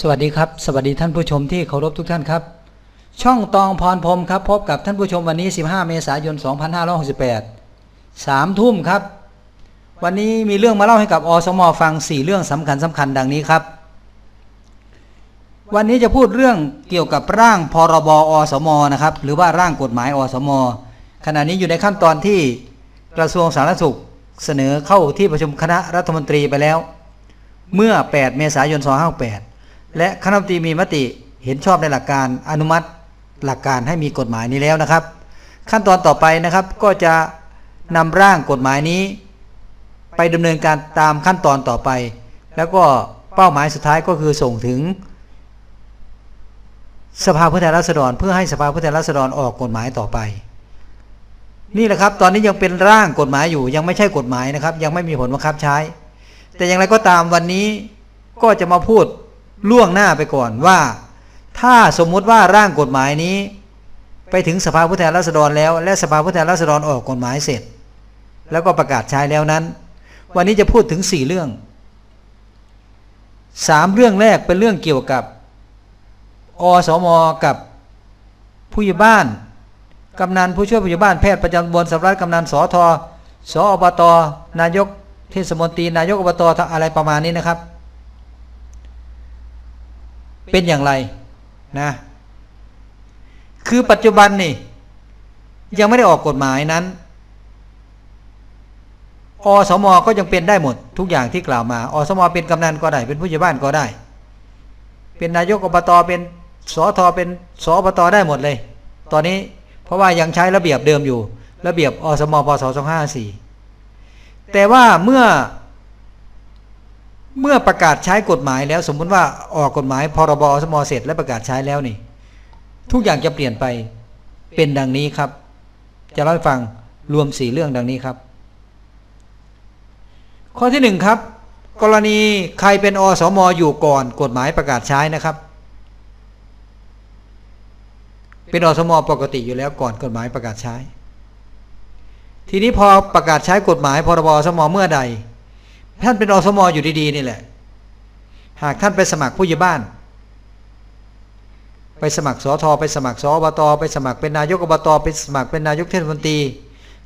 สวัสดีครับ สวัสดีท่านผู้ชมที่เคารพทุกท่านครับ ช่องตองพรพรมครับ พบกับท่านผู้ชมวันนี้ 15 เมษายน 2568 3 ทุ่มครับ วันนี้มีเรื่องมาเล่าให้กับอสมฟัง 4 เรื่องสำคัญสำคัญดังนี้ครับ วันนี้จะพูดเรื่องเกี่ยวกับร่างพรบอสมนะครับ หรือว่าร่างกฎหมายอสม ขณะนี้อยู่ในขั้นตอนที่กระทรวงสาธารณสุขเสนอเข้าที่ประชุมคณะรัฐมนตรีไปแล้ว เมื่อ 8 เมษายน 2568 และคณะมนตรีมีมติเห็นชอบในหลักการอนุมัติหลักการให้มีกฎหมายนี้แล้วนะครับ ขั้นตอนต่อไปนะครับก็จะนำร่างกฎหมายนี้ ไปดำเนินการตามขั้นตอนต่อไป แล้วก็เป้าหมายสุดท้ายก็คือส่งถึง สภาผู้แทนราษฎร เพื่อให้สภาผู้แทนราษฎรออกกฎหมายต่อไป นี่แหละครับ ตอนนี้ยังเป็นร่างกฎหมายอยู่ ยังไม่ใช่กฎหมายนะครับ ยังไม่มีผลบังคับใช้ แต่อย่างไรก็ตามวันนี้ก็จะมาพูด ล่วงหน้าไปก่อนว่า ถ้าสมมุติว่าร่างกฎหมายนี้ ไปถึงสภาผู้แทนราษฎรแล้ว และสภาผู้แทนราษฎรออกกฎหมายเสร็จ แล้วก็ประกาศใช้แล้วนั้น วันนี้จะพูดถึงสี่เรื่องสามเรื่องแรกเป็นเรื่องเกี่ยวกับ อสมกับผู้ใหญ่บ้าน กำนันผู้ช่วยผู้ใหญ่บ้านแพทย์ประจำบลสำรัฐกำนันสอทอสออบต นายกเทศมนตรีนายกอบตอะไรประมาณนี้นะครับ เป็นอย่างไรนะ คือปัจจุบันนี่ ยังไม่ได้ออกกฎหมายนั้นอสมก็ยังเป็นได้หมด ทุกอย่างที่กล่าวมาอสมเป็นกำนันก็ได้ เป็นผู้ใหญ่บ้านก็ได้ เป็นนายกอบตเป็นสอทอเป็นสอบตได้หมดเลย ตอนนี้เพราะว่ายังใช้ระเบียบเดิมอยู่ ระเบียบอสมพศ2554แต่ว่าเมื่อ เมื่อประกาศใช้กฎหมายแล้ว สมมุติว่าออกกฎหมายพรบสมเสร็จ และประกาศใช้แล้วนี่ ทุกอย่างจะเปลี่ยนไปเป็นดังนี้ครับ จะเล่าให้ฟังรวมสี่เรื่องดังนี้ครับ ข้อที่หนึ่งครับ กรณีใครเป็นอสมอยู่ก่อนกฎหมายประกาศใช้นะครับ เป็นอสมปกติอยู่แล้วก่อนกฎหมายประกาศใช้ ทีนี้พอประกาศใช้กฎหมายพรบสมเมื่อใด ท่านเป็นอสมอยู่ดีๆนี่แหละ หากท่านไปสมัครผู้ใหญ่บ้าน ไปสมัครสอทอไปสมัครสอบตไปสมัครเป็นนายกอบตไปสมัครเป็นนายกเทศมนตรี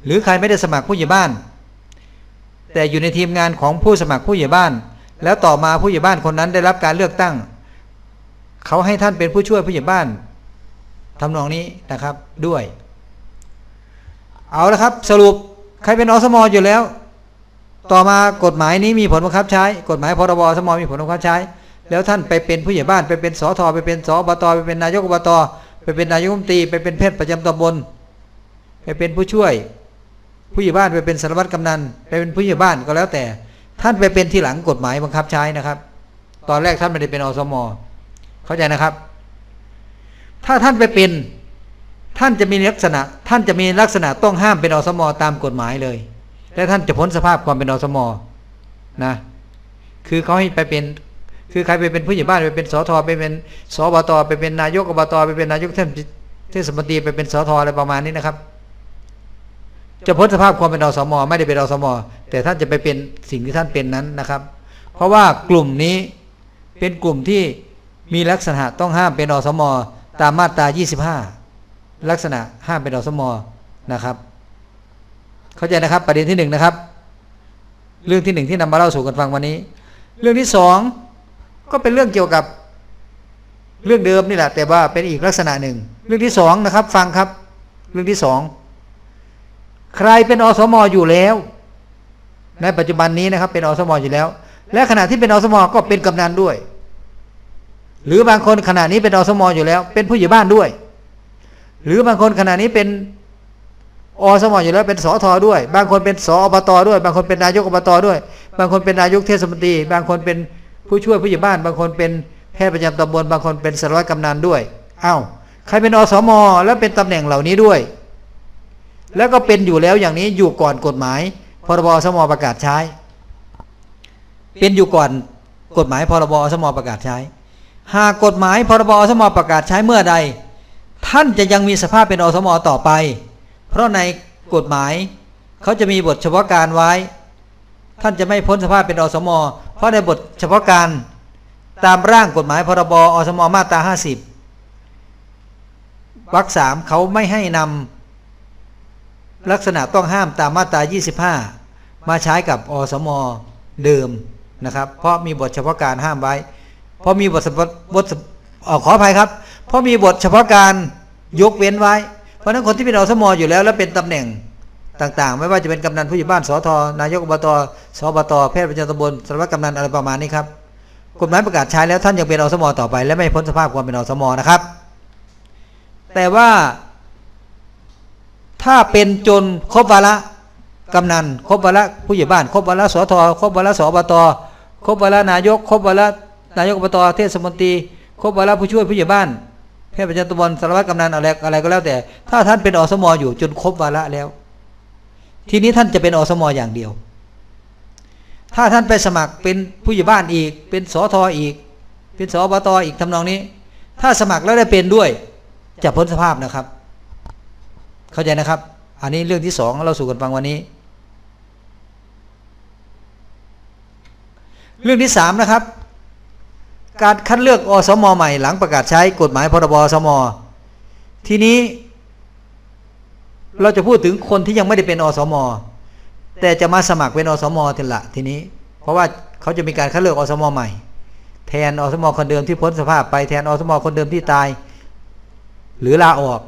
หรือใครไม่ได้สมัครผู้ใหญ่บ้าน แต่อยู่ในทีมงานของผู้สมัครผู้ใหญ่บ้าน แล้วต่อมาผู้ใหญ่บ้านคนนั้นได้รับการเลือกตั้ง เขาให้ท่านเป็นผู้ช่วยผู้ใหญ่บ้านทำนองนี้นะครับด้วย เอาละครับสรุปใครเป็นอสมอยู่แล้ว ต่อมากฎหมายนี้มีผลบังคับใช้ กฎหมายพรบสมมีผลบังคับใช้ แล้วท่านไปเป็นผู้ใหญ่บ้านไปเป็นสอทอไปเป็นสอบตไปเป็นนายกอบตไปเป็นนายกรัฐมนตรีไปเป็นแพทย์ประจำตำบลไปเป็นผู้ช่วย ผู้ใหญ่บ้านไปเป็นสารวัตรกำนันไปเป็นผู้ใหญ่บ้านก็แล้วแต่ ท่านไปเป็นที่หลังกฎหมายบังคับใช้นะครับ ตอนแรกท่านไม่ได้เป็นอสมเข้าใจนะครับ ถ้าท่านไปเป็นท่านจะมีลักษณะ ท่านจะมีลักษณะต้องห้ามเป็นอสมตามกฎหมายเลย และท่านจะพ้นสภาพความเป็นอสมนะ คือเขาให้ไปเป็น คือใครไปเป็นผู้ใหญ่บ้านไปเป็นสทไปเป็นสอบตไปเป็นนายกอบตไปเป็นนายกเทศเทศมนตรีไปเป็นสทอะไรประมาณนี้นะครับ จะพ้นสภาพความเป็นอสมไม่ได้เป็นอสมแต่ท่านจะไปเป็นสิ่งที่ท่านเป็นนั้นนะครับ เพราะว่ากลุ่มนี้เป็นกลุ่มที่มีลักษณะต้องห้ามเป็นอสมตามมาตรา 25 ลักษณะห้ามเป็นอสมนะครับ เข้าใจนะครับ ประเด็นที่หนึ่งนะครับ เรื่องที่หนึ่งที่นำมาเล่าสู่กันฟังวันนี้ เรื่องที่สองก็เป็นเรื่องเกี่ยวกับเรื่องเดิมนี่แหละ แต่ว่าเป็นอีกลักษณะหนึ่ง เรื่องที่สองนะครับ ฟังครับ เรื่องที่สองใครเป็นอสมอยู่แล้วในปัจจุบันนี้นะครับเป็นอสมอยู่แล้ว และขณะที่เป็นอสมก็เป็นกำนันด้วย หรือบางคนขณะนี้เป็นอสมอยู่แล้ว เป็นผู้ใหญ่บ้านด้วย หรือบางคนขณะนี้เป็น อสมอยู่แล้วเป็นสอทอด้วย บางคนเป็นสอบตด้วย บางคนเป็นนายกอบตด้วย บางคนเป็นนายกเทศมนตรี บางคนเป็นผู้ช่วยผู้ใหญ่บ้าน บางคนเป็นแพทย์ประจำตำบล บางคนเป็นสารวัตรกำนันด้วยอ้าวใครเป็นอสมแล้วเป็นตำแหน่งเหล่านี้ด้วย แล้วก็เป็นอยู่แล้วอย่างนี้อยู่ก่อนกฎหมายพรบอสมประกาศใช้ เป็นอยู่ก่อนกฎหมายพรบอสมประกาศใช้ หากกฎหมายพรบอสมประกาศใช้เมื่อใด ท่านจะยังมีสภาพเป็นอสมต่อไป เพราะในกฎหมาย เขาจะมีบทเฉพาะการไว้ ท่านจะไม่พ้นสภาพเป็นอสม เพราะในบทเฉพาะการตามร่างกฎหมายพรบอสมมาตรา50วรรคสามเขาไม่ให้นำลักษณะต้องห้ามตามมาตรา 25 มาใช้กับอสมเดิมนะครับ เพราะมีบทเฉพาะการห้ามไว้ เพราะมีบทบทขออภัยครับ เพราะมีบทเฉพาะการยกเว้นไว้ เพราะนั้นคนที่เป็นอสมอยู่แล้ว และเป็นตำแหน่งต่างๆ ไม่ว่าจะเป็นกำนันผู้ใหญ่บ้านสทนายกอบตสอบตแพทย์ประจำตำบลสารวัตรกำนันอะไรประมาณนี้ครับกฎหมายประกาศใช้แล้วท่านยังเป็นอสมต่อไป และไม่พ้นสภาพความเป็นอสมนะครับ แต่ว่า ถ้าเป็นจนครบวาระกำนันครบวาระผู้ใหญ่บ้านครบวาระสทครบวาระสอบตครบวาระนายกครบวาระนายกอบตเทศมนตรีครบวาระผู้ช่วยผู้ใหญ่บ้าน แพทย์ประจำตำบลสารวัตรกำนันอะไรอะไรก็แล้วแต่ ถ้าท่านเป็นอสมอยู่จนครบวาระแล้ว ทีนี้ท่านจะเป็นอสมอย่างเดียว ถ้าท่านไปสมัครเป็นผู้ใหญ่บ้านอีก เป็นสอทออีก เป็นสอบตอีกทำนองนี้ ถ้าสมัครแล้วได้เป็นด้วย จะพ้นสภาพนะครับ เข้าใจนะครับ อันนี้เรื่องที่สองเราสู่กันฟังวันนี้ เรื่องที่สามนะครับ การคัดเลือกอสมใหม่หลังประกาศใช้กฎหมายพรบอสม ทีนี้ เราจะพูดถึงคนที่ยังไม่ได้เป็นอสม แต่จะมาสมัครเป็นอสมทีละทีนี้ เพราะว่าเขาจะมีการคัดเลือกอสมใหม่ แทนอสมคนเดิมที่พ้นสภาพไปแทนอสมคนเดิมที่ตาย หรือลาออก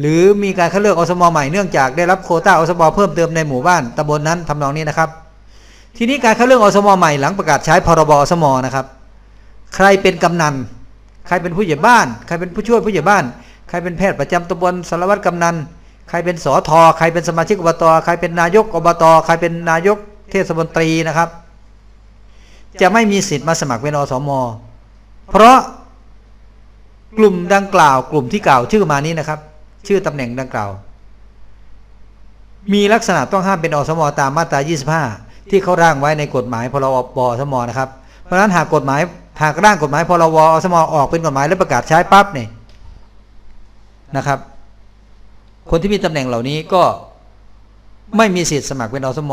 หรือมีการคัดเลือกอสมใหม่เนื่องจากได้รับโควต้าอสมเพิ่มเติมในหมู่บ้านตำบลนั้นทำนองนี้นะครับ ทีนี้การคัดเลือกอสมใหม่หลังประกาศใช้พรบอสมนะครับ ใครเป็นกำนัน ใครเป็นผู้ใหญ่บ้าน ใครเป็นผู้ช่วยผู้ใหญ่บ้าน ใครเป็นแพทย์ประจำตำบลสารวัตรกำนัน ใครเป็นสอทอใครเป็นสมาชิกอบต ใครเป็นนายกอบต ใครเป็นนายกเทศมนตรีนะครับ จะไม่มีสิทธิ์มาสมัครเป็นอสม เพราะกลุ่มดังกล่าว กลุ่มที่กล่าวชื่อมานี้นะครับ ชื่อตำแหน่งดังกล่าว มีลักษณะต้องห้ามเป็นอสม ตามมาตรา 25 ที่เขาร่างไว้ในกฎหมายพรบอสมนะครับ เพราะฉะนั้นหากกฎหมาย หากร่างกฎหมายพรบอสมออกเป็นกฎหมายและประกาศใช้ปั๊บเนี่ยนะครับ คนที่มีตำแหน่งเหล่านี้ก็ไม่มีสิทธิ์สมัครเป็นอสม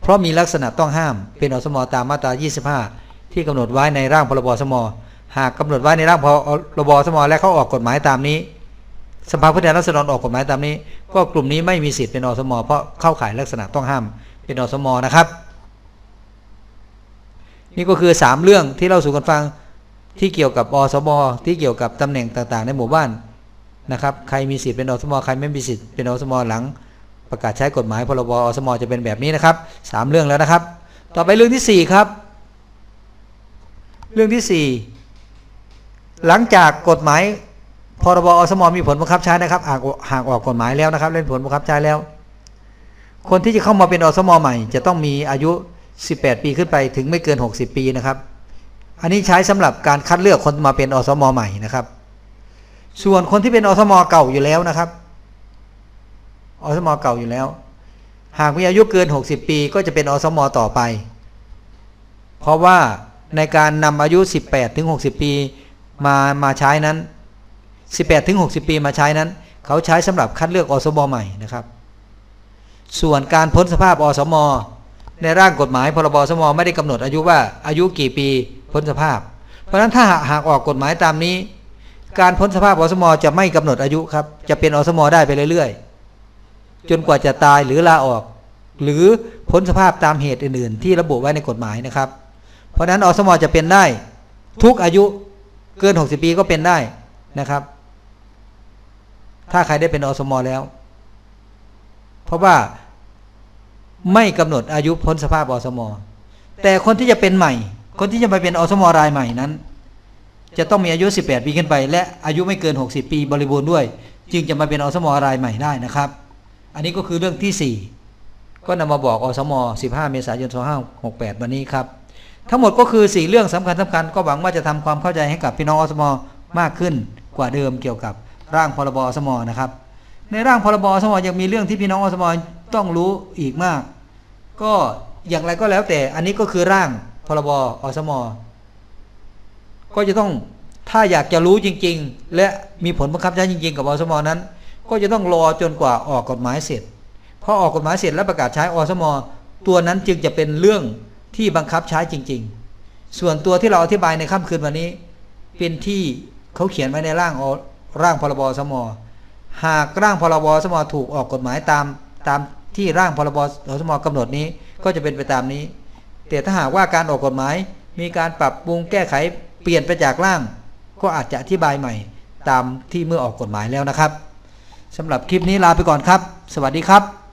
เพราะมีลักษณะต้องห้ามเป็นอสมตามมาตรา 25 ที่กำหนดไว้ในร่างพรบสมอหากกำหนดไว้ในร่างพรบสมอและเขาออกกฎหมายตามนี้ สภาผู้แทนราษฎรออกกฎหมายตามนี้ ก็กลุ่มนี้ไม่มีสิทธิ์เป็นอสมเพราะเข้าข่ายลักษณะต้องห้ามเป็นอสมนะครับ นี่ก็คือ 3 เรื่องที่เราสู่กันฟังที่เกี่ยวกับอสมที่เกี่ยวกับตำแหน่งต่าง ๆ ในหมู่บ้านนะครับใครมีสิทธิ์เป็นอสมใครไม่มีสิทธิ์เป็นอสมหลัง ประกาศใช้กฎหมายพรบอสมจะเป็นแบบนี้นะครับสามเรื่องแล้วนะครับ ต่อไปเรื่องที่สี่ครับ เรื่องที่สี่หลังจากกฎหมายพรบอสมมีผลบังคับใช้นะครับหากหากออกกฎหมายแล้วนะครับเล่นผลบังคับใช้แล้ว คนที่จะเข้ามาเป็นอสมใหม่ จะต้องมีอายุ 18 ปีขึ้นไปถึงไม่เกิน 60 ปีนะครับ อันนี้ใช้สำหรับการคัดเลือกคนมาเป็นอสมใหม่นะครับ ส่วนคนที่เป็นอสมเก่าอยู่แล้วนะครับอสมเก่าอยู่แล้ว หากมีอายุเกิน 60 ปีก็จะเป็นอสมต่อไป เพราะว่าในการนำอายุ 18 ถึง 60 ปีมามาใช้นั้น 18 ถึง 60 ปีมาใช้นั้น เขาใช้สำหรับคัดเลือกอสมใหม่นะครับ ส่วนการพ้นสภาพอสม ในร่างกฎหมายพรบสมไม่ได้กำหนดอายุว่าอายุกี่ปีพ้นสภาพ เพราะฉะนั้นถ้าหากออกกฎหมายตามนี้ การพ้นสภาพอสมจะไม่กำหนดอายุครับ จะเป็นอสมได้ไปเรื่อยๆ จนกว่าจะตายหรือลาออก หรือพ้นสภาพตามเหตุอื่นๆ ที่ระบุไว้ในกฎหมายนะครับ เพราะฉะนั้นอสมจะเป็นได้ ทุกอายุเกิน 60 ปีก็เป็นได้นะครับ ถ้าใครได้เป็นอสมแล้ว เพราะว่า ไม่กำหนดอายุพ้นสภาพอสมแต่คนที่จะเป็นใหม่ คนที่จะไปเป็นอสมรายใหม่นั้น จะต้องมีอายุ 18 ปีขึ้นไป และอายุไม่เกิน 60 ปีบริบูรณ์ด้วย จึงจะมาเป็นอสมรายใหม่ได้นะครับ อันนี้ก็คือเรื่องที่ 4 ก็นำมาบอกอสม15 เมษายน 2568 วันนี้ครับ ทั้งหมดก็คือ 4 เรื่องสำคัญสำคัญก็หวังว่าจะทำความเข้าใจให้กับพี่น้องอสมมากขึ้นกว่าเดิมเกี่ยวกับร่างพรบอสมนะครับในร่างพรบอสมยังมีเรื่องที่พี่น้องอสมต้องรู้อีกมาก ก็อย่างไรก็แล้วแต่อันนี้ก็คือร่างพรบอสมก็จะต้องถ้าอยากจะรู้จริง ๆ และมีผลบังคับใช้จริง ๆ กับอสมนั้น ก็จะต้องรอจนกว่าออกกฎหมายเสร็จพอออกกฎหมายเสร็จแล้วประกาศใช้อสมตัวนั้นจึงจะเป็นเรื่องที่บังคับใช้จริง ๆ ส่วนตัวที่เราอธิบายในค่ำคืนวันนี้ เป็นที่เขาเขียนไว้ในร่างอร่างพรบสม หากร่างพรบสมถูกออกกฎหมายตามตาม ที่ร่างพรบสมกำหนดนี้ก็จะเป็นไปตามนี้ แต่ถ้าหากว่าการออกกฎหมาย มีการปรับปรุงแก้ไขเปลี่ยนไปจากร่าง ก็อาจจะอธิบายใหม่ ตามที่เมื่อออกกฎหมายแล้วนะครับสำหรับคลิปนี้ลาไปก่อนครับ สวัสดีครับ